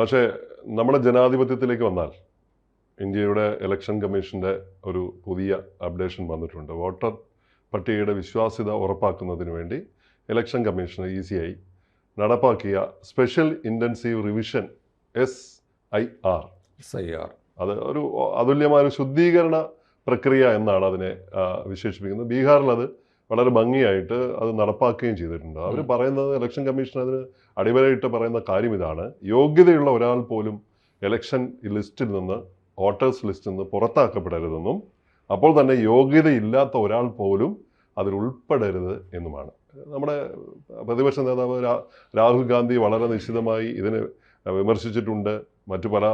പക്ഷേ നമ്മുടെ ജനാധിപത്യത്തിലേക്ക് വന്നാൽ ഇന്ത്യയുടെ ഇലക്ഷൻ കമ്മീഷന്റെ ഒരു പുതിയ അപ്ഡേഷൻ വന്നിട്ടുണ്ട്. വോട്ടർ പട്ടികയുടെ വിശ്വാസ്യത ഉറപ്പാക്കുന്നതിന് വേണ്ടി ഇലക്ഷൻ കമ്മീഷൻ ഈസിയായി നടപ്പാക്കിയ special intensive revision S I R S I R അത് ഒരു അതുല്യമായ ഒരു ശുദ്ധീകരണ പ്രക്രിയ എന്നാണ് അതിനെ വിശേഷിപ്പിക്കുന്നത്. ബീഹാറിൽ അത് വളരെ ഭംഗിയായിട്ട് അത് നടപ്പാക്കുകയും ചെയ്തിട്ടുണ്ട്. അവർ പറയുന്നത് ഇലക്ഷൻ കമ്മീഷൻ അതിന് അടിവരയിട്ട് പറയുന്ന കാര്യം ഇതാണ്. യോഗ്യതയുള്ള ഒരാൾ പോലും ഇലക്ഷൻ ലിസ്റ്റിൽ നിന്ന് വോട്ടേഴ്സ് ലിസ്റ്റിൽ നിന്ന് പുറത്താക്കപ്പെടരുതെന്നും അപ്പോൾ തന്നെ യോഗ്യതയില്ലാത്ത ഒരാൾ പോലും അതിൽ ഉൾപ്പെടരുത് എന്നുമാണ്. നമ്മുടെ പ്രതിപക്ഷ നേതാവ് രാഹുൽ ഗാന്ധി വളരെ നിശ്ചിതമായി ഇതിനെ വിമർശിച്ചിട്ടുണ്ട്. മറ്റു പല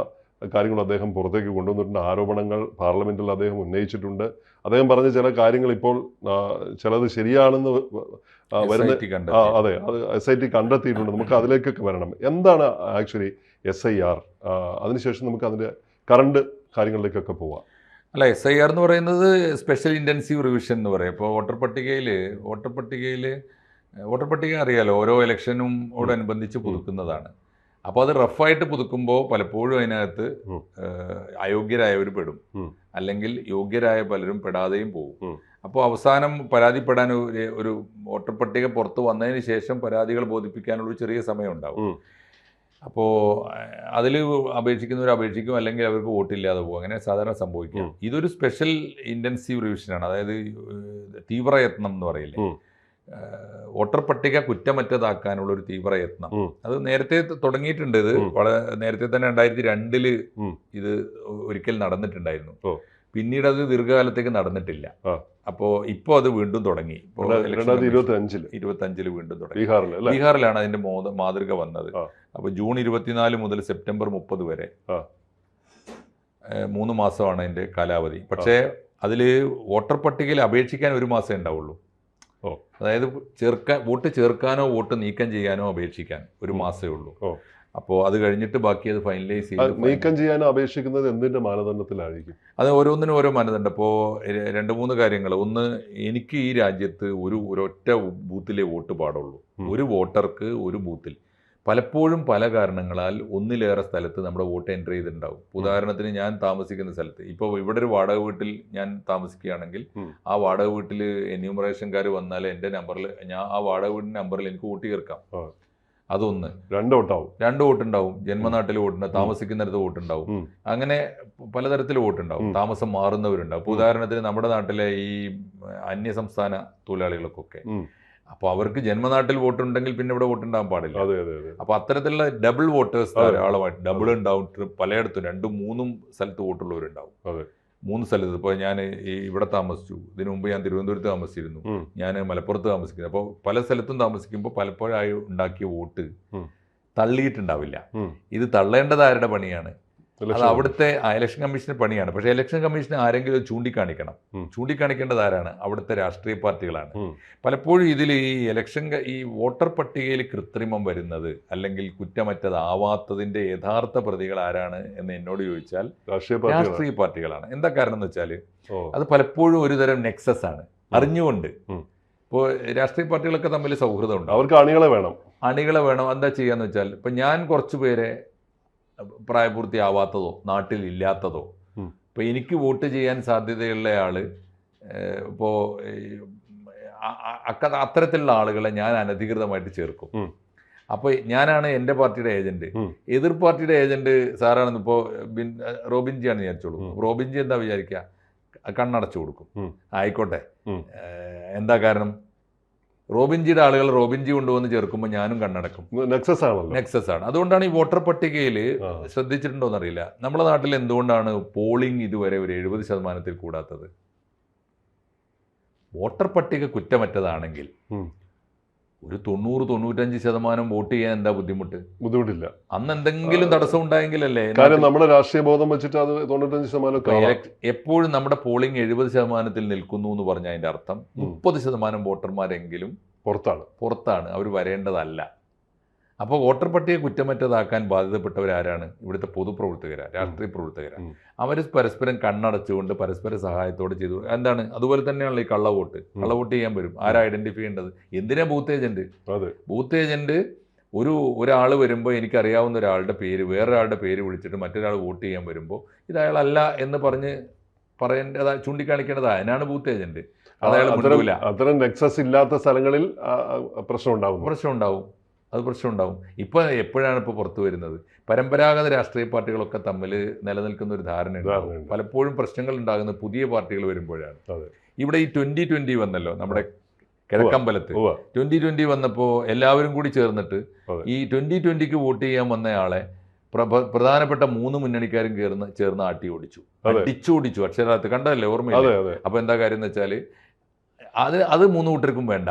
കാര്യങ്ങളും അദ്ദേഹം പുറത്തേക്ക് കൊണ്ടുവന്നിട്ടുണ്ട്. ആരോപണങ്ങൾ പാർലമെന്റിൽ അദ്ദേഹം ഉന്നയിച്ചിട്ടുണ്ട്. അദ്ദേഹം പറഞ്ഞ ചില കാര്യങ്ങൾ ഇപ്പോൾ ചിലത് ശരിയാണെന്ന് വരുന്ന അതെ അത് എസ് ഐ ടി കണ്ടെത്തിയിട്ടുണ്ട്. നമുക്ക് അതിലേക്കൊക്കെ വരണം. എന്താണ് ആക്ച്വലി എസ് ഐ ആർ അതിനുശേഷം നമുക്ക് അതിന്റെ കറണ്ട് കാര്യങ്ങളിലേക്കൊക്കെ പോവാം. അല്ല എസ് ഐ ആർ എന്ന് പറയുന്നത് സ്പെഷ്യൽ ഇന്റൻസീവ് റിവിഷൻ എന്ന് പറയും. ഇപ്പോൾ വോട്ടർ പട്ടികയിൽ വോട്ടർ പട്ടികയിൽ വോട്ടർ പട്ടിക അറിയാലോ? ഓരോ ഇലക്ഷനും ഓടനുബന്ധിച്ച് പുതുക്കുന്നതാണ്. അപ്പോൾ അത് റഫായിട്ട് പുതുക്കുമ്പോൾ പലപ്പോഴും അതിനകത്ത് അയോഗ്യരായവർ പെടും. അല്ലെങ്കിൽ യോഗ്യരായ പലരും പെടാതെയും പോകും. അപ്പോൾ അവസാനം പരാതിപ്പെടാൻ ഒരു ഒരു വോട്ടർ പട്ടിക പുറത്ത് വന്നതിന് ശേഷം പരാതികൾ ബോധിപ്പിക്കാനുള്ള ഒരു ചെറിയ സമയം ഉണ്ടാവും. അപ്പോൾ അതിൽ അപേക്ഷിക്കുന്നവർ അപേക്ഷിക്കും അല്ലെങ്കിൽ അവർക്ക് വോട്ടില്ലാതെ പോകും. അങ്ങനെ സാധാരണ സംഭവിക്കും ഇതൊരു സ്പെഷ്യൽ ഇന്റൻസീവ് റിവിഷനാണ് അതായത് തീവ്രയത്നം എന്ന് പറയില്ലേ? വോട്ടർ പട്ടിക കുറ്റമറ്റതാക്കാനുള്ള ഒരു തീവ്രയത്നം അത് നേരത്തെ തുടങ്ങിയിട്ടുണ്ട്. ഇത് വളരെ നേരത്തെ തന്നെ രണ്ടായിരത്തി രണ്ടിൽ ഇത് ഒരിക്കൽ നടന്നിട്ടുണ്ടായിരുന്നു. പിന്നീട് അത് ദീർഘകാലത്തേക്ക് നടന്നിട്ടില്ല. അപ്പോൾ ഇപ്പോൾ അത് വീണ്ടും തുടങ്ങി. ഇരുപത്തഞ്ചിൽ വീണ്ടും തുടങ്ങി. ബീഹാറിലാണ് അതിന്റെ മോത മാതൃക വന്നത്. അപ്പൊ അപ്പോൾ ജൂൺ ഇരുപത്തിനാല് മുതൽ സെപ്റ്റംബർ മുപ്പത് വരെ. മൂന്ന് മാസമാണ് അതിന്റെ കാലാവധി. പക്ഷേ അതിൽ വോട്ടർ പട്ടികയിൽ അപേക്ഷിക്കാൻ ഒരു മാസമേ ഉണ്ടാവുള്ളൂ. അതായത് ചേർക്കാൻ വോട്ട് ചേർക്കാനോ വോട്ട് നീക്കം ചെയ്യാനോ അപേക്ഷിക്കാൻ ഒരു. മാസമേ ഉള്ളൂ. അപ്പോൾ അത് കഴിഞ്ഞിട്ട് ബാക്കി അത് ഫൈനലൈസ് ചെയ്ത് നീക്കം ചെയ്യാനോ അപേക്ഷിക്കുന്നത് എന്തിന്റെ മാനദണ്ഡത്തിലായിരിക്കും? അത് ഓരോന്നിനും ഓരോ മാനദണ്ഡം. ഇപ്പോൾ രണ്ട് മൂന്ന് കാര്യങ്ങൾ. ഒന്ന് എനിക്ക് ഈ രാജ്യത്ത് ഒരു ഒരൊറ്റ ബൂത്തിലെ വോട്ട് പാടുള്ളൂ. ഒരു വോട്ടർക്ക് ഒരു ബൂത്തിൽ. പലപ്പോഴും പല കാരണങ്ങളാൽ ഒന്നിലേറെ സ്ഥലത്ത് നമ്മുടെ വോട്ട് എന്റർ ചെയ്തിട്ടുണ്ടാവും. ഉദാഹരണത്തിന് ഞാൻ താമസിക്കുന്ന സ്ഥലത്ത് ഇപ്പോൾ ഇവിടെ ഒരു വാടക വീട്ടിൽ ഞാൻ താമസിക്കുകയാണെങ്കിൽ. ആ വാടക വീട്ടിൽ എന്യൂമറേഷൻകാർ വന്നാൽ എന്റെ നമ്പറിൽ ഞാൻ ആ വാടക വീടിന്റെ നമ്പറിൽ എനിക്ക് വോട്ട് ചേർക്കാം. അതൊന്ന്. രണ്ട് വോട്ടാവും. രണ്ട് വോട്ടുണ്ടാവും. ജന്മനാട്ടിൽ വോട്ടുണ്ടാവും താമസിക്കുന്നിടത്ത് വോട്ടുണ്ടാവും. അങ്ങനെ പലതരത്തിൽ വോട്ടുണ്ടാവും. താമസം മാറുന്നവരുണ്ടാവും. ഉദാഹരണത്തിന് നമ്മുടെ നാട്ടിലെ ഈ അന്യസംസ്ഥാന തൊഴിലാളികൾക്കൊക്കെ. അപ്പോൾ അവർക്ക് ജന്മനാട്ടിൽ വോട്ടുണ്ടെങ്കിൽ പിന്നെ ഇവിടെ വോട്ടുണ്ടാകാൻ പാടില്ല. അതെ അതെ അതെ. അപ്പോൾ അത്തരത്തിലുള്ള ഡബിൾ വോട്ടേഴ്സ്. ധാരാളമായിട്ട് ഡബിൾ ഉണ്ടാവും പലയിടത്തും രണ്ടും മൂന്നും സ്ഥലത്ത് വോട്ടുള്ളവരുണ്ടാവും. അതെ. മൂന്ന് സ്ഥലത്ത് ഇപ്പോൾ ഞാൻ ഈ ഇവിടെ താമസിച്ചു. ഇതിനു മുമ്പ് ഞാൻ തിരുവനന്തപുരത്ത് താമസിച്ചിരുന്നു. ഞാൻ മലപ്പുറത്ത് താമസിക്കുന്നു. അപ്പോൾ പല സ്ഥലത്തും താമസിക്കുമ്പോൾ പലപ്പോഴായി ഉണ്ടാക്കിയ വോട്ട്. തള്ളിയിട്ടുണ്ടാവില്ല. ഇത് തള്ളേണ്ടത് ആരുടെ പണിയാണ്? അത് അവിടുത്തെ ഇലക്ഷൻ കമ്മീഷന്റെ പണിയാണ്. പക്ഷേ ഇലക്ഷൻ കമ്മീഷന് ആരെങ്കിലും ചൂണ്ടിക്കാണിക്കണം. ചൂണ്ടിക്കാണിക്കേണ്ടത് ആരാണ്? അവിടുത്തെ രാഷ്ട്രീയ പാർട്ടികളാണ്. പലപ്പോഴും ഇതിൽ ഈ ഇലക്ഷൻ ഈ വോട്ടർ പട്ടികയിൽ കൃത്രിമം വരുന്നത് അല്ലെങ്കിൽ കുറ്റമറ്റതാവാത്തതിന്റെ യഥാർത്ഥ പ്രതികൾ ആരാണ് എന്ന് എന്നോട് ചോദിച്ചാൽ രാഷ്ട്രീയ പാർട്ടികളാണ്. എന്താ കാരണം എന്ന് വെച്ചാൽ അത് പലപ്പോഴും ഒരുതരം നെക്സസ് ആണ്. അറിഞ്ഞുകൊണ്ട്. ഇപ്പോൾ രാഷ്ട്രീയ പാർട്ടികളൊക്കെ തമ്മിൽ സൗഹൃദമുണ്ട്. അവർക്ക് അണികളെ വേണം. അണികളെ വേണം. എന്താ ചെയ്യാന്ന് വെച്ചാൽ ഇപ്പം ഞാൻ കുറച്ച് പേരെ പ്രായപൂർത്തിയാവാത്തതോ നാട്ടിലില്ലാത്തതോ. ഉം. എനിക്ക് വോട്ട് ചെയ്യാൻ സാധ്യതയുള്ള ആൾ ഇപ്പോൾ അത്തരത്തിലുള്ള ആളുകളെ ഞാൻ അനധികൃതമായിട്ട് ചേർക്കും. അപ്പോൾ ഞാനാണ് എന്റെ പാർട്ടിയുടെ ഏജന്റ് എതിർ പാർട്ടിയുടെ ഏജന്റ് സാറാണെന്ന് ഇപ്പോൾ ബിൻ റോബിൻജിയാണ് വിചാരിച്ചോളൂ. റോബിൻജി എന്താ വിചാരിക്കുക കണ്ണടച്ചു കൊടുക്കും. ആയിക്കോട്ടെ. എന്താ കാരണം? റോബിൻജിയുടെ ആളുകൾ റോബിൻജി കൊണ്ടുവന്ന് ചേർക്കുമ്പോൾ ഞാനും കണ്ണടക്കും. നെക്സസ് ആണല്ലോ. നെക്സസ് ആണ്. അതുകൊണ്ടാണ് ഈ വോട്ടർ പട്ടികയിൽ. ശ്രദ്ധിച്ചിട്ടുണ്ടോ എന്നറിയില്ല നമ്മുടെ നാട്ടിൽ എന്തുകൊണ്ടാണ് പോളിംഗ് ഇതുവരെ ഒരു എഴുപത് ശതമാനത്തിൽ കൂടാത്തത്? വോട്ടർ പട്ടിക കുറ്റമറ്റതാണെങ്കിൽ. ഒരു തൊണ്ണൂറ് തൊണ്ണൂറ്റഞ്ച് ശതമാനം വോട്ട് ചെയ്യാൻ എന്താ ബുദ്ധിമുട്ട്? ബുദ്ധിമുട്ടില്ല. അന്ന് എന്തെങ്കിലും തടസ്സം ഉണ്ടായെങ്കിലല്ലേ കാര്യം നമ്മുടെ രാഷ്ട്രീയ ബോധം വെച്ചിട്ട് അത് തൊണ്ണൂറ്റഞ്ച് ശതമാനം എപ്പോഴും നമ്മുടെ പോളിംഗ് എഴുപത് ശതമാനത്തിൽ നിൽക്കുന്നു എന്ന് പറഞ്ഞ അതിന്റെ അർത്ഥം. മുപ്പത് ശതമാനം വോട്ടർമാരെങ്കിലും പുറത്താണ്. പുറത്താണ്. അവർ വരേണ്ടതല്ല. അപ്പോൾ വോട്ടർ പട്ടിക കുറ്റമറ്റതാക്കാൻ ബാധ്യതപ്പെട്ടവരാരാണ് ഇവിടുത്തെ പൊതുപ്രവർത്തകരാണ് രാഷ്ട്രീയ പ്രവർത്തകരാണ്. അവർ പരസ്പരം കണ്ണടച്ചുകൊണ്ട് പരസ്പര സഹായത്തോടെ ചെയ്തു. എന്താണ്? അതുപോലെ തന്നെയാണല്ലോ ഈ കള്ളവോട്ട് കള്ളവോട്ട് ചെയ്യാൻ വരും. ആരാ ഐഡന്റിഫൈ ചെയ്യേണ്ടത്? എന്തിനാ ബൂത്ത് ഏജന്റ് ബൂത്ത് ഏജന്റ് ഒരു ഒരാൾ വരുമ്പോൾ എനിക്കറിയാവുന്ന ഒരാളുടെ പേര് വേറൊരാളുടെ പേര് വിളിച്ചിട്ട് മറ്റൊരാൾ വോട്ട് ചെയ്യാൻ വരുമ്പോൾ ഇത് അയാളല്ല എന്ന് പറഞ്ഞ് പറയേണ്ടതാ ചൂണ്ടിക്കാണിക്കേണ്ടതാ. അതിനാണ് ബൂത്ത് ഏജന്റ് അതായത് അയാൾ അത്തരം നെക്സസ് ഇല്ലാത്ത സ്ഥലങ്ങളിൽ പ്രശ്നം ഉണ്ടാവും പ്രശ്നം ഉണ്ടാവും അത് പ്രശ്നം ഉണ്ടാവും ഇപ്പൊ എപ്പോഴാണ് ഇപ്പോൾ പുറത്തു വരുന്നത്? പരമ്പരാഗത രാഷ്ട്രീയ പാർട്ടികളൊക്കെ തമ്മിൽ നിലനിൽക്കുന്ന ഒരു ധാരണ ധാരണയുണ്ട്. പലപ്പോഴും പ്രശ്നങ്ങൾ ഉണ്ടാകുന്ന പുതിയ പാർട്ടികൾ വരുമ്പോഴാണ്. ഇവിടെ ഈ ട്വന്റി ട്വന്റി വന്നല്ലോ നമ്മുടെ കിഴക്കമ്പലത്ത്. ട്വന്റി ട്വന്റി വന്നപ്പോൾ എല്ലാവരും കൂടി ചേർന്നിട്ട് ഈ ട്വന്റി ട്വന്റിക്ക് വോട്ട് ചെയ്യാൻ വന്നയാളെ പ്രഭ- പ്രധാനപ്പെട്ട മൂന്ന് മുന്നണിക്കാരും കയറുന്ന ചേർന്ന് ആട്ടി ഓടിച്ചു. അടിച്ചു ഓടിച്ചു. അക്ഷരാർത്ഥ കണ്ടതല്ലേ ഓർമ്മയില്ല? അപ്പോൾ എന്താ കാര്യം എന്ന് വെച്ചാൽ അത് അത് മൂന്ന് കൂട്ടർക്കും വേണ്ട.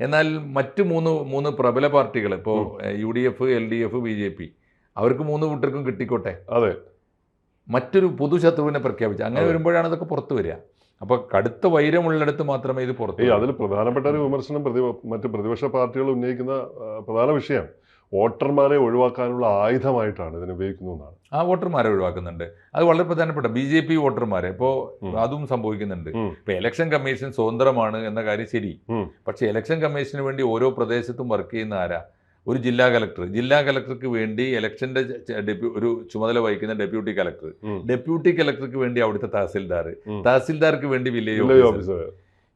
എന്നാൽ മറ്റ് മൂന്ന് മൂന്ന് പ്രബല പാർട്ടികൾ ഇപ്പോൾ U D F L D F B J P അവർക്ക് മൂന്ന് കൂട്ടർക്കും കിട്ടിക്കോട്ടെ? അതെ. മറ്റൊരു പൊതുശത്രുവിനെ പ്രഖ്യാപിച്ചു അങ്ങനെ വരുമ്പോഴാണ് ഇതൊക്കെ പുറത്തു വരിക. അപ്പോൾ കടുത്ത വൈരമുള്ളിടത്ത് മാത്രമേ ഇത് പുറത്തു അതിൽ പ്രധാനപ്പെട്ട ഒരു വിമർശനം പ്രതി മറ്റ് പ്രതിപക്ഷ പാർട്ടികൾ ഉന്നയിക്കുന്ന പ്രധാന വിഷയം വോട്ടർമാരെ ഒഴിവാക്കാനുള്ള ആയുധമായിട്ടാണ് ഇതിനെ ഉപയോഗിക്കുന്നത് എന്നാണ്. ആ വോട്ടർമാരെ ഒഴിവാക്കുന്നുണ്ട്. അത് വളരെ പ്രധാനപ്പെട്ട ബി ജെ പി വോട്ടർമാരെ. ഇപ്പോ. അതും സംഭവിക്കുന്നുണ്ട്. ഇപ്പൊ ഇലക്ഷൻ കമ്മീഷൻ സ്വതന്ത്രമാണ് എന്ന കാര്യം ശരി. പക്ഷെ ഇലക്ഷൻ കമ്മീഷന് വേണ്ടി ഓരോ പ്രദേശത്തും വർക്ക് ചെയ്യുന്ന ആരാ? ഒരു ജില്ലാ കലക്ടർ ജില്ലാ കലക്ടർക്ക് വേണ്ടി ഇലക്ഷന്റെ ഒരു ചുമതല വഹിക്കുന്ന ഡെപ്യൂട്ടി കലക്ടർ ഡെപ്യൂട്ടി കലക്ടർക്ക് വേണ്ടി അവിടുത്തെ തഹസിൽദാർ. തഹസിൽദാർക്ക് വേണ്ടി വില്ലേജ് ഓഫീസർ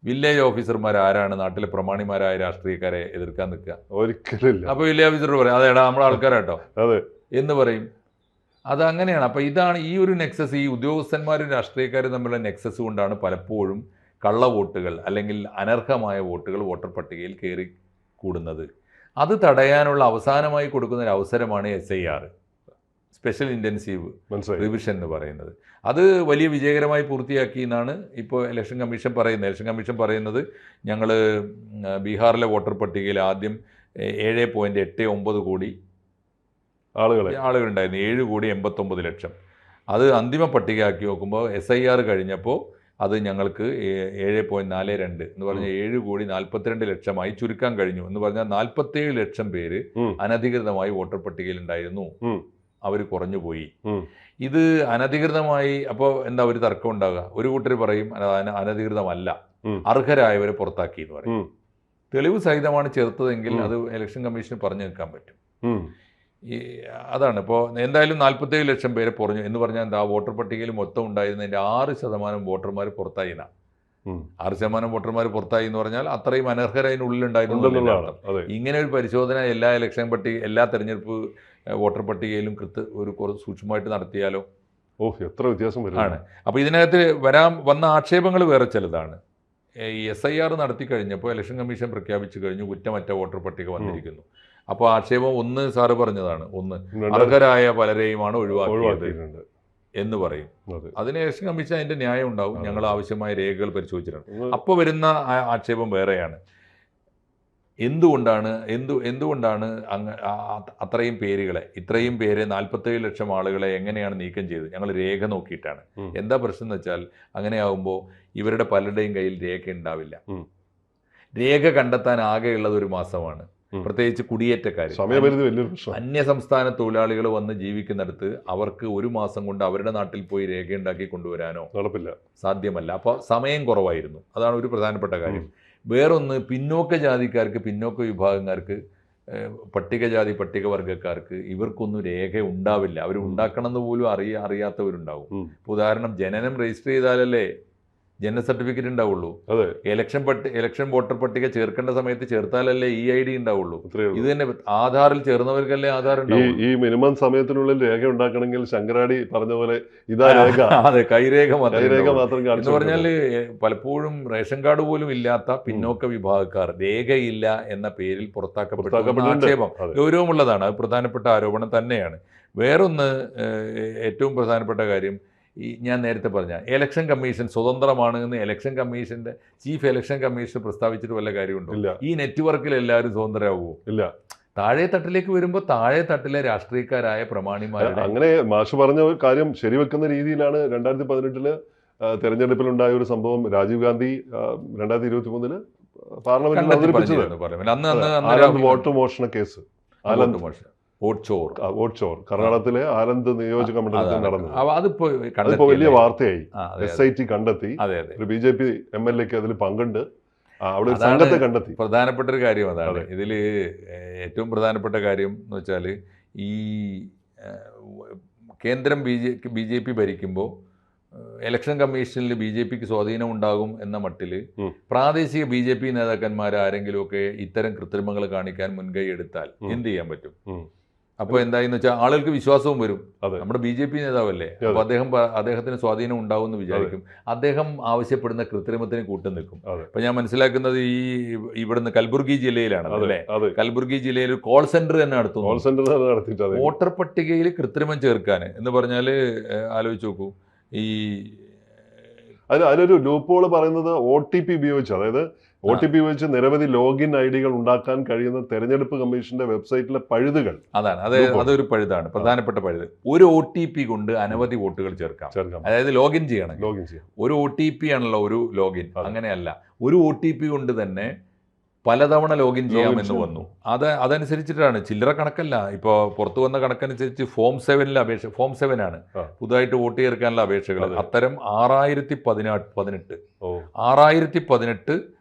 വില്ലേജ് ഓഫീസർമാർ ആരാണ്? നാട്ടിലെ പ്രമാണിമാരായ രാഷ്ട്രീയക്കാരെ എതിർക്കാൻ നിൽക്കുക. ഒരിക്കലില്ല അപ്പോൾ വില്ലേജ് ഓഫീസർ പറയും അതേടാ നമ്മളെ ആൾക്കാരാട്ടോ അതെ. എന്ന് പറയും. അത് അങ്ങനെയാണ് അപ്പോൾ ഇതാണ് ഈ ഒരു നെക്സസ് ഈ ഉദ്യോഗസ്ഥന്മാരും രാഷ്ട്രീയക്കാരും തമ്മിലുള്ള നെക്സസ് കൊണ്ടാണ് പലപ്പോഴും കള്ള വോട്ടുകൾ അല്ലെങ്കിൽ അനർഹമായ വോട്ടുകൾ വോട്ടർ പട്ടികയിൽ കയറി കൂടുന്നത്. അത് തടയാനുള്ള അവസാനമായി കൊടുക്കുന്ന ഒരു അവസരമാണ് S I R. Special intensive revision എന്ന് പറയുന്നത്. അത് വലിയ വിജയകരമായി പൂർത്തിയാക്കി എന്നാണ് ഇപ്പോൾ ഇലക്ഷൻ കമ്മീഷൻ പറയുന്നത്. ഇലക്ഷൻ കമ്മീഷൻ പറയുന്നത് ഞങ്ങൾ ബീഹാറിലെ വോട്ടർ പട്ടികയിൽ ആദ്യം ഏഴ് പോയിന്റ് എട്ട് ഒമ്പത് കോടി ആളുകൾ ആളുകളുണ്ടായിരുന്നു. ഏഴ് കോടി എൺപത്തൊമ്പത് ലക്ഷം. അത് അന്തിമ പട്ടികയാക്കി നോക്കുമ്പോൾ എസ് ഐ ആർ കഴിഞ്ഞപ്പോൾ അത് ഞങ്ങൾക്ക് ഏഴ് പോയിന്റ് നാല് രണ്ട് എന്ന് പറഞ്ഞ ഏഴ് കോടി നാൽപ്പത്തിരണ്ട് ലക്ഷമായി ചുരുക്കാൻ കഴിഞ്ഞു എന്ന് പറഞ്ഞാൽ നാൽപ്പത്തേഴ് ലക്ഷം പേര് അനധികൃതമായി വോട്ടർ പട്ടികയിൽ ഉണ്ടായിരുന്നു. അവർ കുറഞ്ഞു പോയി. ഇത് അനധികൃതമായി അപ്പോൾ എന്താ ഒരു തർക്കം ഉണ്ടാകുക ഒരു കൂട്ടർ പറയും അനധികൃതമല്ല. അർഹരായവരെ പുറത്താക്കി എന്ന് പറയും തെളിവ് സഹിതമാണ് ചേർത്തതെങ്കിൽ അത് ഇലക്ഷൻ കമ്മീഷൻ പറഞ്ഞു നിൽക്കാൻ പറ്റും. ഈ അതാണ്. ഇപ്പോൾ എന്തായാലും നാൽപ്പത്തേഴ് ലക്ഷം പേരെ പുറഞ്ഞു എന്ന് പറഞ്ഞാൽ എന്താ വോട്ടർ പട്ടികയിൽ മൊത്തം ഉണ്ടായിരുന്നതിന്റെ ആറ് ശതമാനം വോട്ടർമാർ പുറത്തായി എന്നാ ഉം. ആറ് ശതമാനം വോട്ടർമാർ പുറത്തായി എന്ന് പറഞ്ഞാൽ അത്രയും അനർഹർ അതിനുള്ളിലുണ്ടായിരുന്നു. ഇങ്ങനെ ഒരു പരിശോധന എല്ലാ ഇലക്ഷൻ പട്ടിക എല്ലാ തെരഞ്ഞെടുപ്പ് വോട്ടർ പട്ടികയിലും കൃത്യ ഒരു കുറച്ച് സൂക്ഷ്മമായിട്ട് നടത്തിയാലോ? ഓ എത്ര വ്യത്യാസം ആണ്. അപ്പോൾ ഇതിനകത്ത് വരാൻ വന്ന ആക്ഷേപങ്ങൾ വേറെ ചിലതാണ്. ഈ എസ് ഐ ആർ നടത്തി കഴിഞ്ഞപ്പോൾ ഇലക്ഷൻ കമ്മീഷൻ പ്രഖ്യാപിച്ചു കഴിഞ്ഞു കുറ്റമറ്റ വോട്ടർ പട്ടിക വന്നിരിക്കുന്നു. അപ്പോൾ ആക്ഷേപം ഒന്ന് സാറ് പറഞ്ഞതാണ്. ഒന്ന് അർഹരായ പലരെയുമാണ് ഒഴിവാക്കിയത്. എന്ന് പറയും. അതിനെ അതിന് കമ്മീഷൻ അതിന്റെ ന്യായം ഉണ്ടാവും. ഞങ്ങൾ ആവശ്യമായ രേഖകൾ പരിശോധിച്ചിട്ടുണ്ട്. അപ്പോൾ വരുന്ന ആ- ആക്ഷേപം വേറെയാണ്. എന്തുകൊണ്ടാണ് എന്തു എന്തുകൊണ്ടാണ് അങ്ങ് അത്രയും പേരുകളെ ഇത്രയും പേര് നാൽപ്പത്തേഴ് ലക്ഷം ആളുകളെ എങ്ങനെയാണ് നീക്കം ചെയ്തത്? ഞങ്ങൾ രേഖ നോക്കിയിട്ടാണ്. എന്താ പ്രശ്നം എന്ന് വെച്ചാൽ അങ്ങനെയാകുമ്പോൾ ഇവരുടെ പലരുടെയും കയ്യിൽ രേഖ ഉണ്ടാവില്ല. രേഖ കണ്ടെത്താൻ ആകെയുള്ളത് ഒരു മാസമാണ്. പ്രത്യേകിച്ച് കുടിയേറ്റക്കാർ സമയപരിധി വലിയൊരു പ്രശ്നം അന്യ സംസ്ഥാന തൊഴിലാളികൾ വന്ന് ജീവിക്കുന്നിടത്ത് അവർക്ക് ഒരു മാസം കൊണ്ട് അവരുടെ നാട്ടിൽ പോയി രേഖ ഉണ്ടാക്കി കൊണ്ടുവരാനോ നടപ്പില്ല. സാധ്യമല്ല. അപ്പോൾ സമയം കുറവായിരുന്നു. അതാണ് ഒരു പ്രധാനപ്പെട്ട കാര്യം. വേറൊന്ന് പിന്നോക്ക ജാതിക്കാർക്ക് പിന്നോക്ക വിഭാഗക്കാർക്ക് പട്ടികജാതി പട്ടികവർഗക്കാർക്ക് ഇവർക്കൊന്നും രേഖ ഉണ്ടാവില്ല. അവർ ഉണ്ടാക്കണം എന്ന് പോലും അറിയ അറിയാത്തവരുണ്ടാവും. ഉദാഹരണം ജനനം രജിസ്റ്റർ ചെയ്താലല്ലേ ജനന സർട്ടിഫിക്കറ്റ് ഉണ്ടാവുള്ളൂ. അതെ. ഇലക്ഷൻ പട്ടി ഇലക്ഷൻ വോട്ടർ പട്ടിക ചേർക്കേണ്ട സമയത്ത് ചേർത്താലല്ലേ ഇ ഐ ഡി ഉണ്ടാവുള്ളൂ. ഇത് തന്നെ ആധാറിൽ ചേർന്നവർക്കല്ലേ ആധാർ ഈ മിനിമം സമയത്തിനുള്ളിൽ രേഖ ഉണ്ടാക്കണമെങ്കിൽ ശങ്കരാടി പറഞ്ഞ പോലെ ഇതാ രേഖ. അതെ കൈരേഖ കൈരേഖ. മാത്രം എന്ന് പറഞ്ഞാൽ പലപ്പോഴും റേഷൻ കാർഡ് പോലും ഇല്ലാത്ത പിന്നോക്ക വിഭാഗക്കാർ രേഖയില്ല എന്ന പേരിൽ പുറത്താക്കപ്പെട്ട. ആക്ഷേപം. ഗൗരവമുള്ളതാണ്. അത് പ്രധാനപ്പെട്ട ആരോപണം തന്നെയാണ്. വേറൊന്ന് ഏറ്റവും പ്രധാനപ്പെട്ട കാര്യം ഈ ഞാൻ നേരത്തെ പറഞ്ഞ ഇലക്ഷൻ കമ്മീഷൻ സ്വതന്ത്രമാണ് എന്ന് ഇലക്ഷൻ കമ്മീഷന്റെ ചീഫ് ഇലക്ഷൻ കമ്മീഷൻ പ്രസ്താവിച്ചിട്ട് വല്ല കാര്യമുണ്ടോ? ഇല്ല. ഈ നെറ്റ്വർക്കിൽ എല്ലാവരും സ്വതന്ത്രരാകുമോ ഇല്ല. താഴെ തട്ടിലേക്ക് വരുമ്പോൾ താഴെ തട്ടിലെ രാഷ്ട്രീയക്കാരായ പ്രമാണിമാർ അങ്ങനെ മാഷ് പറഞ്ഞ ഒരു കാര്യം ശരിവെക്കുന്ന രീതിയിലാണ് രണ്ടായിരത്തി പതിനെട്ടിൽ തെരഞ്ഞെടുപ്പിലുണ്ടായ ഒരു സംഭവം രാജീവ് ഗാന്ധി രണ്ടായിരത്തി ഇരുപത്തി മൂന്നിൽ പാർലമെന്റിൽ അവതരിപ്പിച്ചത്. വോട്ട് മോഷണ കേസ് ആനന്ദ് മോഷണം. വോട്ട് ചോർ വോട്ട് ചോർ കർണാടകത്തിലെ ആനന്ദ് നിയോജക മണ്ഡലത്തിൽ നടന്നു അതിപ്പോ അതിപ്പോ വലിയ വാർത്തയായി. എസ് ഐ ടി കണ്ടെത്തി. ഒരു B J P M L എക്ക് അതിൽ പങ്കുണ്ട്. അവിടെ സംഘത്തെ കണ്ടെത്തി. പ്രധാനപ്പെട്ട ഒരു കാര്യം അതാണ്. ഇതിൽ ഏറ്റവും പ്രധാനപ്പെട്ട കാര്യം എന്ന് വെച്ചാൽ ഈ കേന്ദ്രം B J B J P ഭരിക്കുമ്പോൾ ഇലക്ഷൻ കമ്മീഷനിൽ ബി ജെ പിക്ക് സ്വാധീനം ഉണ്ടാകും എന്ന മട്ടിൽ പ്രാദേശിക ബി ജെ പി നേതാക്കന്മാർ ആരെങ്കിലുമൊക്കെ ഇത്തരം കൃത്രിമങ്ങൾ കാണിക്കാൻ മുൻകൈ എടുത്താൽ എന്ത് ചെയ്യാൻ പറ്റും. അപ്പോൾ എന്തായെന്ന് വെച്ചാൽ ആളുകൾക്ക് വിശ്വാസവും വരും. നമ്മുടെ ബി ജെ പി നേതാവല്ലേ. അപ്പോൾ അദ്ദേഹം അദ്ദേഹത്തിന് സ്വാധീനം ഉണ്ടാവും എന്ന് വിചാരിക്കും അദ്ദേഹം ആവശ്യപ്പെടുന്ന കൃത്രിമത്തിന് കൂട്ടു നിൽക്കും. അതെ. അപ്പൊ ഞാൻ മനസ്സിലാക്കുന്നത് ഈ ഇവിടുന്ന് കൽബുർഗി ജില്ലയിലാണ് അല്ലേ? കൽബുർഗി ജില്ലയിൽ ഒരു കോൾ സെന്റർ തന്നെ കോൾ നടത്തുന്നു സെന്റർ നടത്തിയിട്ട് വോട്ടർ പട്ടികയിൽ കൃത്രിമം ചേർക്കാൻ എന്ന് പറഞ്ഞാൽ ആലോചിച്ച് നോക്കൂ. ഈ അതിലൊരു ലൂപ്പോൾ പറയുന്നത് ഒ ടി പി ഉപയോഗിച്ച് അതായത് ഒ ടി പി വെച്ച് നിരവധി ലോഗിൻ ഐ ഡികൾ ഉണ്ടാക്കാൻ കഴിയുന്ന തെരഞ്ഞെടുപ്പ് കമ്മീഷന്റെ വെബ്സൈറ്റിലെ പഴുതുകൾ. അതാണ്. അത്. അതൊരു പഴുതാണ്. പ്രധാനപ്പെട്ട പഴുത്. ഒരു ഒ ടി പി കൊണ്ട് അനവധി വോട്ടുകൾ ചേർക്കാം. അതായത് ലോഗിൻ ചെയ്യണം. ലോഗിൻ ചെയ്യാം. ഒരു ഒ ടി പി ആണല്ലോ ഒരു ലോഗിൻ. അങ്ങനെയല്ല. ഒരു ഒ ടി പി കൊണ്ട് തന്നെ പലതവണ ലോഗിൻ ചെയ്യാമെന്ന് ചെയ്യാം. വന്നു. അത് അതനുസരിച്ചിട്ടാണ്. ചില്ലറ കണക്കല്ല. ഇപ്പോൾ പുറത്തു വന്ന കണക്കനുസരിച്ച് ഫോം സെവനിലെ അപേക്ഷ ഫോം സെവൻ ആണ്. പുതുതായിട്ട് വോട്ട് ചേർക്കാനുള്ള അപേക്ഷകൾ. അത്തരം ആറായിരത്തി പതിനാ പതിനെട്ട്. ആറായിരത്തി പതിനെട്ട്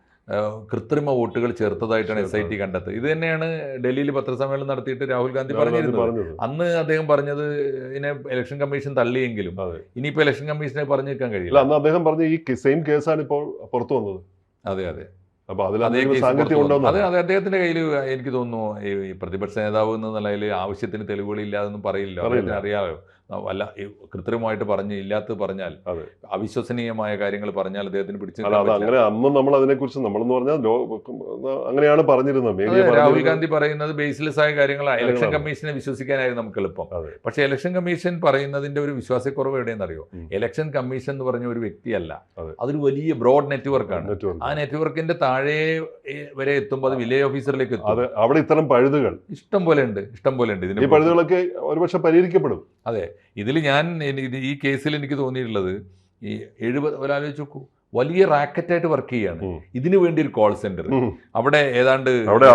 കൃത്രിമ വോട്ടുകൾ ചേർത്തതായിട്ടാണ് എസ് ഐ ടി ചേർത്തത്. ഇത് തന്നെയാണ് ഡൽഹിയിൽ പത്രസമ്മേളനം നടത്തിയിട്ട് രാഹുൽ ഗാന്ധി പറഞ്ഞിരുന്നു പറഞ്ഞിരുന്നത്. അന്ന് അദ്ദേഹം പറഞ്ഞത് ഇതിനെ ഇലക്ഷൻ കമ്മീഷൻ തള്ളിയെങ്കിലും ഇനിയിപ്പോ ഇനിയിപ്പോൾ ഇലക്ഷൻ കമ്മീഷനെ പറഞ്ഞു നിൽക്കാൻ കഴിയില്ല. അന്ന് അദ്ദേഹം പറഞ്ഞ ഈ സെയിം കേസാണ് ഇപ്പോൾ പുറത്തു വന്നത്. അതെ അതെ. അതെ അതെ അദ്ദേഹത്തിന്റെ കയ്യിൽ എനിക്ക് തോന്നുന്നു ഈ പ്രതിപക്ഷ നേതാവ് എന്ന നിലയിൽ ആവശ്യത്തിന് തെളിവുകൾ ഇല്ലാതൊന്നും പറയില്ല. പറയില്ല. അറിയാമോ അല്ല ഈ കൃത്രിമമായിട്ട് പറഞ്ഞ് ഇല്ലാത്തത് പറഞ്ഞാൽ അവിശ്വസനീയമായ കാര്യങ്ങൾ പറഞ്ഞാൽ അദ്ദേഹത്തിന് പിടിച്ചു അത് അങ്ങനെ അന്ന് നമ്മൾ അതിനെക്കുറിച്ച് നമ്മളെന്ന് പറഞ്ഞാൽ അങ്ങനെയാണ് പറഞ്ഞിരുന്നത് രാഹുൽ ഗാന്ധി പറയുന്നത് ബേസ്ലെസ് ആയ കാര്യങ്ങളാണ്. ഇലക്ഷൻ. കമ്മീഷനെ വിശ്വസിക്കാനായിരുന്നു നമുക്ക് എളുപ്പം. പക്ഷെ ഇലക്ഷൻ കമ്മീഷൻ പറയുന്നതിന്റെ ഒരു വിശ്വാസക്കുറവ് എവിടെയെന്നറിയോ? അറിയോ ഇലക്ഷൻ കമ്മീഷൻ എന്ന് പറഞ്ഞ ഒരു വ്യക്തിയല്ല. അതൊരു വലിയ ബ്രോഡ് നെറ്റ്വർക്കാണ് നെറ്റ്വർക്ക് ആ നെറ്റ്വർക്കിന്റെ താഴെ വരെ എത്തുമ്പോൾ അത് വില്ലേജ് ഓഫീസറിലേക്ക് എത്തും. അത് അവിടെ ഇത്തരം പഴുതുകൾ. ഇഷ്ടം പോലെ ഉണ്ട് ഇഷ്ടം പോലെ ഉണ്ട് ഇതിന് പഴുതുകളൊക്കെ ഒരുപക്ഷെ പരിഹരിക്കപ്പെടും. ഇതിൽ ഞാൻ ഈ കേസിൽ എനിക്ക് തോന്നിയിട്ടുള്ളത് ഈ എഴുപത് ഒരാലോചിച്ച് നോക്കൂ വലിയ റാക്കറ്റായിട്ട് വർക്ക് ചെയ്യാണ്. ഇതിനു വേണ്ടി ഒരു കോൾ സെന്റർ. അവിടെ ഏതാണ്ട് അവിടെ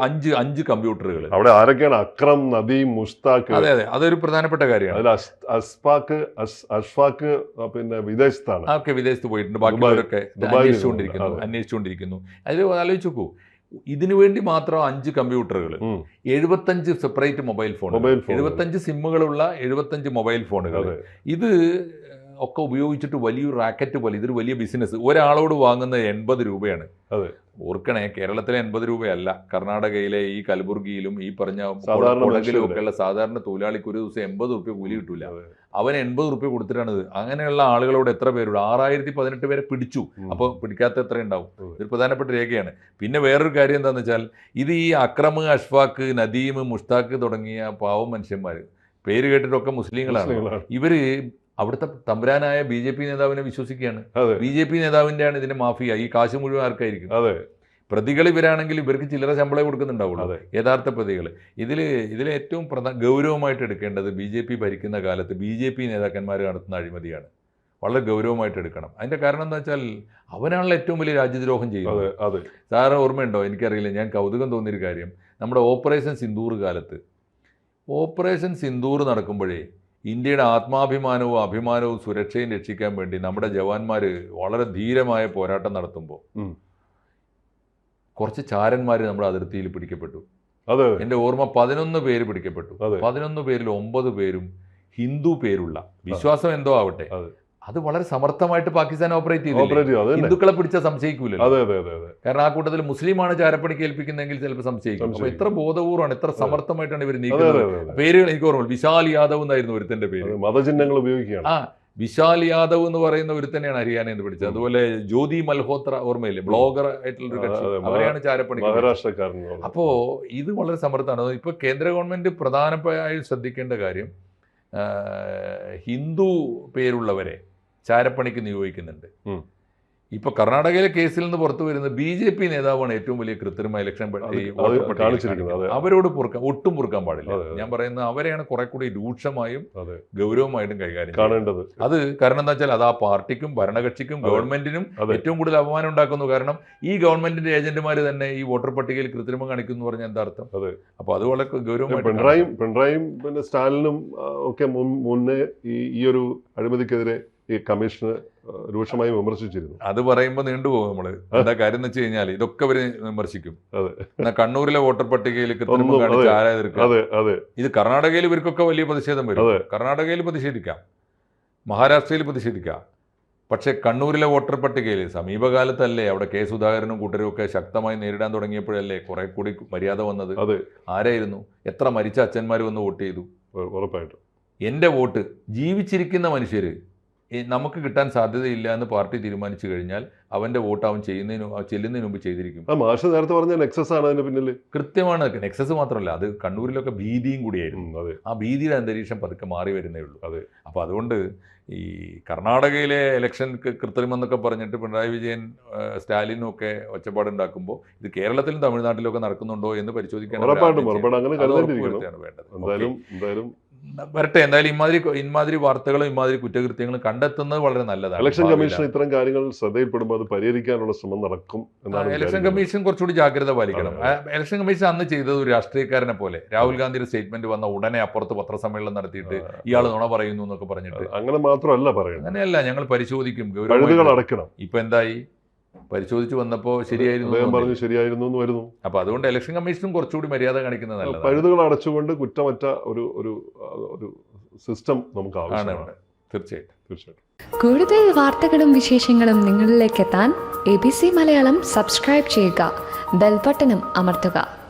അഞ്ച് അഞ്ച് കമ്പ്യൂട്ടറുകൾ അവിടെ ആരൊക്കെയാണ്? അക്രം നദി മുസ്താഖ് അതെ അതെ. അതൊരു പ്രധാനപ്പെട്ട കാര്യമാണ്. അതിൽ അസ്- അസ്ഫാക്ക് അസ്- അഷ്ഫാക്ക് പിന്നെ വിദേശത്താണ്. ഒക്കെ വിദേശത്ത് പോയിട്ടുണ്ട്. ബാക്കിയുള്ളവരൊക്കെ അന്വേഷിച്ചുകൊണ്ടിരിക്കുന്നു. അന്വേഷിച്ചുകൊണ്ടിരിക്കുന്നു. അതിൽ ആലോചിച്ച് നോക്കൂ ഇതിനു വേണ്ടി മാത്രം അഞ്ച് കമ്പ്യൂട്ടറുകൾ. എഴുപത്തഞ്ച് സെപ്പറേറ്റ് മൊബൈൽ ഫോൺ എഴുപത്തഞ്ച് സിമ്മുകളുള്ള എഴുപത്തഞ്ച് മൊബൈൽ ഫോണുകൾ. ഇത് ഒക്കെ ഉപയോഗിച്ചിട്ട് വലിയൊരു റാക്കറ്റ് പോലെ ഇതൊരു വലിയ ബിസിനസ് ഒരാളോട് വാങ്ങുന്നത് എൺപത് രൂപയാണ്. അതെ. ഓർക്കണേ കേരളത്തിലെ എൺപത് രൂപയല്ല. കർണാടകയിലെ ഈ കലബുർഗിയിലും ഈ പറഞ്ഞ സാധാരണ കൊടകിലും ഒക്കെ ഉള്ള സാധാരണ തൊഴിലാളിക്ക് ഒരു ദിവസം എൺപത് റുപ്യ കൂലി കിട്ടൂല. അവൻ എൺപത് റുപ്യ കൊടുത്തിട്ടാണ് ഇത്. അങ്ങനെയുള്ള ആളുകളോട് എത്ര പേരുണ്ട്? ആറായിരത്തി പതിനെട്ട് പേരെ പിടിച്ചു. അപ്പൊ അപ്പോൾ പിടിക്കാത്ത എത്ര ഉണ്ടാവും. ഇതൊരു പ്രധാനപ്പെട്ട രേഖയാണ്. പിന്നെ വേറൊരു കാര്യം എന്താണെന്ന് വെച്ചാൽ ഇത് ഈ അക്രമ് അഷ്ഫാഖ് നദീം മുഷ്താഖ് തുടങ്ങിയ പാവം മനുഷ്യന്മാർ പേര് കേട്ടിട്ടൊക്കെ മുസ്ലിങ്ങളാണ്. മുസ്ലിങ്ങളാണ്. അവിടുത്തെ തമ്പുരാനായ ബി ജെ പി നേതാവിനെ വിശ്വസിക്കുകയാണ്. ബി ജെ പി നേതാവിന്റെയാണ് ഇതിന്റെ മാഫിയ. ഈ കാശ് മുഴുവൻ ആർക്കായിരിക്കും? അതെ. പ്രതികൾ ഇവരാണെങ്കിൽ ഇവർക്ക് ചില്ലറ ശമ്പളം കൊടുക്കുന്നുണ്ടാവുള്ളൂ. യഥാർത്ഥ പ്രതികൾ ഇതിൽ ഇതിൽ ഏറ്റവും പ്രധാന ഗൗരവമായിട്ട് എടുക്കേണ്ടത് ബി ജെ പി ഭരിക്കുന്ന കാലത്ത് ബി ജെ പി നേതാക്കന്മാർ നടത്തുന്ന അഴിമതിയാണ്. വളരെ ഗൗരവമായിട്ട് എടുക്കണം. അതിന്റെ കാരണം എന്താ വെച്ചാൽ അവനാണല്ലോ ഏറ്റവും വലിയ രാജ്യദ്രോഹം ചെയ്യുന്നത്. അതെ അതെ. സാറ് ഓർമ്മയുണ്ടോ? എനിക്കറിയില്ല. ഞാൻ കൗതുകം തോന്നിയൊരു കാര്യം. നമ്മുടെ ഓപ്പറേഷൻ സിന്ദൂർ കാലത്ത് ഓപ്പറേഷൻ സിന്ദൂർ നടക്കുമ്പോഴേ ഇന്ത്യയുടെ ആത്മാഭിമാനവും അഭിമാനവും സുരക്ഷയും രക്ഷിക്കാൻ വേണ്ടി നമ്മുടെ ജവാന്മാർ വളരെ ധീരമായ പോരാട്ടം നടത്തുമ്പോൾ കുറച്ച് ചാരന്മാർ നമ്മുടെ അതിർത്തിയിൽ പിടിക്കപ്പെട്ടു. അതെ. എന്റെ ഓർമ്മ പതിനൊന്ന് പേര് പിടിക്കപ്പെട്ടു. പതിനൊന്ന് പേരിൽ ഒമ്പത് പേരും ഹിന്ദു പേരുള്ള. വിശ്വാസം എന്തോ ആവട്ടെ. അതെ. വളരെ സമർത്ഥമായിട്ട് പാകിസ്ഥാൻ ഓപ്പറേറ്റ് ചെയ്തു ഹിന്ദുക്കളെ പിടിച്ചാൽ സംശയിക്കൂല അതെ അതെ അതെ അതെ. കാരണം ആ കൂട്ടത്തിൽ മുസ്ലിമാണ് ചാരപ്പണിക്ക് ഏൽപ്പിക്കുന്നതെങ്കിൽ ചിലപ്പോൾ സംശയിക്കും. അപ്പൊ. എത്ര ബോധപൂർവമാണ് എത്ര സമർത്ഥമായിട്ടാണ് ഇവർ നീക്കുന്നത്. പേരുകൾ എനിക്ക് ഓർമ്മ വിശാൽ യാദവ് എന്നായിരുന്നു ഒരുത്തന്റെ പേര്. മതചിഹ്നങ്ങൾ ഉപയോഗിക്കുകയാണ്. ആ വിശാൽ യാദവ് എന്ന് പറയുന്ന ഒരു തന്നെയാണ് ഹരിയാന എന്ന് പിടിച്ചത് അതുപോലെ ജ്യോതി മൽഹോത്ര ഓർമ്മയില്ലേ? ബ്ലോഗർ ആയിട്ടുള്ള ഒരു കക്ഷി. അവരെയാണ് ചാരപ്പണി മഹാരാഷ്ട്രക്കാരൻ അപ്പോ ഇത് വളരെ സമർത്ഥമാണ്. ഇപ്പൊ കേന്ദ്ര ഗവൺമെന്റ് പ്രധാനമായി ശ്രദ്ധിക്കേണ്ട കാര്യം ഹിന്ദു പേരുള്ളവരെ ചാരപ്പണിക്ക് നിയോഗിക്കുന്നുണ്ട്. ഇപ്പൊ കർണാടകയിലെ കേസിൽ നിന്ന് പുറത്തു വരുന്ന ബി ജെ പി നേതാവാണ് ഏറ്റവും വലിയ കൃത്രിമ ഇലക്ഷൻ. അവരോട് പൊറുക്കാൻ ഒട്ടും പൊറുക്കാൻ പാടില്ല. ഞാൻ പറയുന്നത് അവരെയാണ് കുറെ കൂടി രൂക്ഷമായും ഗൗരവമായിട്ടും കൈകാര്യം. കാണേണ്ടത്. അത് കാരണം എന്താ വെച്ചാൽ അത് ആ പാർട്ടിക്കും ഭരണകക്ഷിക്കും ഗവൺമെന്റിനും ഏറ്റവും കൂടുതൽ അപമാനം ഉണ്ടാക്കുന്നു. കാരണം ഈ ഗവൺമെന്റിന്റെ ഏജന്റുമാർ തന്നെ ഈ വോട്ടർ പട്ടികയിൽ കൃത്രിമം കാണിക്കുന്നു പറഞ്ഞ എന്താ അർത്ഥം. അപ്പൊ അത് വളരെ ഗൗരവമായിട്ട് പിണറായി പിണറായിയും പിന്നെ സ്റ്റാലിനും ഒക്കെ മുന്നേ ഈ ഒരു അഴിമതിക്കെതിരെ ഈ കമ്മീഷന് രൂക്ഷമായി വിമർശിച്ചിരുന്നു. അത് പറയുമ്പോൾ നീണ്ടുപോകും നമ്മൾ. എന്താ കാര്യം എന്ന് വെച്ച് കഴിഞ്ഞാൽ ഇതൊക്കെ അവർ വിമർശിക്കും. അതെ. കണ്ണൂരിലെ വോട്ടർ പട്ടികയിൽ അതെ. അതെ ഇത് കർണാടകയിൽ ഇവർക്കൊക്കെ വലിയ പ്രതിഷേധം വരും. കർണാടകയിൽ പ്രതിഷേധിക്കാം. മഹാരാഷ്ട്രയിൽ പ്രതിഷേധിക്കാം. പക്ഷേ കണ്ണൂരിലെ വോട്ടർ പട്ടികയിൽ സമീപകാലത്തല്ലേ അവിടെ കെ സുധാകരനും കൂട്ടരും ഒക്കെ ശക്തമായി നേരിടാൻ തുടങ്ങിയപ്പോഴല്ലേ കുറെ കൂടി മര്യാദ വന്നത്? അതെ. ആരായിരുന്നു? എത്ര മരിച്ച അച്ഛന്മാർ വന്ന് വോട്ട് ചെയ്തു? ഉറപ്പായിട്ടും. എന്റെ വോട്ട് ജീവിച്ചിരിക്കുന്ന മനുഷ്യർ നമുക്ക് കിട്ടാൻ സാധ്യതയില്ല എന്ന് പാർട്ടി തീരുമാനിച്ചു കഴിഞ്ഞാൽ അവന്റെ വോട്ട് അവൻ ചെയ്യുന്നതിന് ചെല്ലുന്നതിന് മുമ്പ് ചെയ്തിരിക്കും. മാഷ് നേരത്തെ പറഞ്ഞ നെക്സസ് ആണ് അതിന് പിന്നിൽ കൃത്യമാണ് നെക്സസ് മാത്രമല്ല അത് കണ്ണൂരിലൊക്കെ ഭീതിയും കൂടിയായിരുന്നു. അത്. ആ ഭീതിയുടെ അന്തരീക്ഷം പതുക്കെ മാറി വരുന്നേ ഉള്ളൂ. അത്. അപ്പോൾ അതുകൊണ്ട് ഈ കർണാടകയിലെ ഇലക്ഷൻ കൃത്രിമം എന്നൊക്കെ പറഞ്ഞിട്ട് പിണറായി വിജയൻ സ്റ്റാലിനും ഒക്കെ ഒച്ചപ്പാടുണ്ടാക്കുമ്പോൾ ഇത് കേരളത്തിലും തമിഴ്നാട്ടിലും ഒക്കെ നടക്കുന്നുണ്ടോ എന്ന് പരിശോധിക്കാൻ വേണ്ടത്. വരട്ടെ എന്തായാലും ഇമാതിരി ഇമാതിരി വാർത്തകളും ഇമാതിരി കുറ്റകൃത്യങ്ങളും കണ്ടെത്തുന്നത് വളരെ നല്ലതാണ്. ഇലക്ഷൻ കമ്മീഷൻ ഇത്തരം കാര്യങ്ങൾ ശ്രദ്ധയിൽപ്പെടുമ്പോൾ അത് പരിഹരിക്കാനുള്ള ശ്രമം നടക്കും എന്നാണ് ഇലക്ഷൻ കമ്മീഷൻ കുറച്ചുകൂടി ജാഗ്രത പാലിക്കണം. ഇലക്ഷൻ കമ്മീഷൻ അന്ന് ചെയ്തത് ഒരു രാഷ്ട്രീയക്കാരനെ പോലെ. രാഹുൽ ഗാന്ധിയുടെ സ്റ്റേറ്റ്മെന്റ് വന്ന ഉടനെ അപ്പുറത്ത് പത്രസമ്മേളനം നടത്തിയിട്ട് ഇയാൾ നുണ പറയുന്നു എന്നൊക്കെ പറഞ്ഞിട്ട്. അങ്ങനെ മാത്രമല്ല പറയുന്നത്. അങ്ങനെയല്ല ഞങ്ങൾ പരിശോധിക്കും. അടക്കണം ഇപ്പൊ എന്തായി? പരിശോധിച്ച് വന്നപ്പോ ശരിയായിരുന്നു അദ്ദേഹം പറഞ്ഞു? ശരിയായിരുന്നു എന്ന് വരുന്നു. അപ്പൊ അതുകൊണ്ട് ഇലക്ഷൻ കമ്മീഷനും കുറച്ചുകൂടി മര്യാദ കാണിക്കുന്നത് നല്ലതാണ്. പഴുതുകൾ അടച്ചുകൊണ്ട് കുറ്റമറ്റ ഒരു ഒരു ഒരു സിസ്റ്റം നമുക്ക് ആണ് ആവശ്യമാണ്. ഇവിടെ. തീർച്ചയായിട്ടും. തീർച്ചയായിട്ടും. കൂടുതൽ വാർത്തകളും വിശേഷങ്ങളും നിങ്ങളിലേക്ക് എത്താൻ A B C Malayalam subscribe ചെയ്യുക. ബെൽബട്ടനും അമർത്തുക.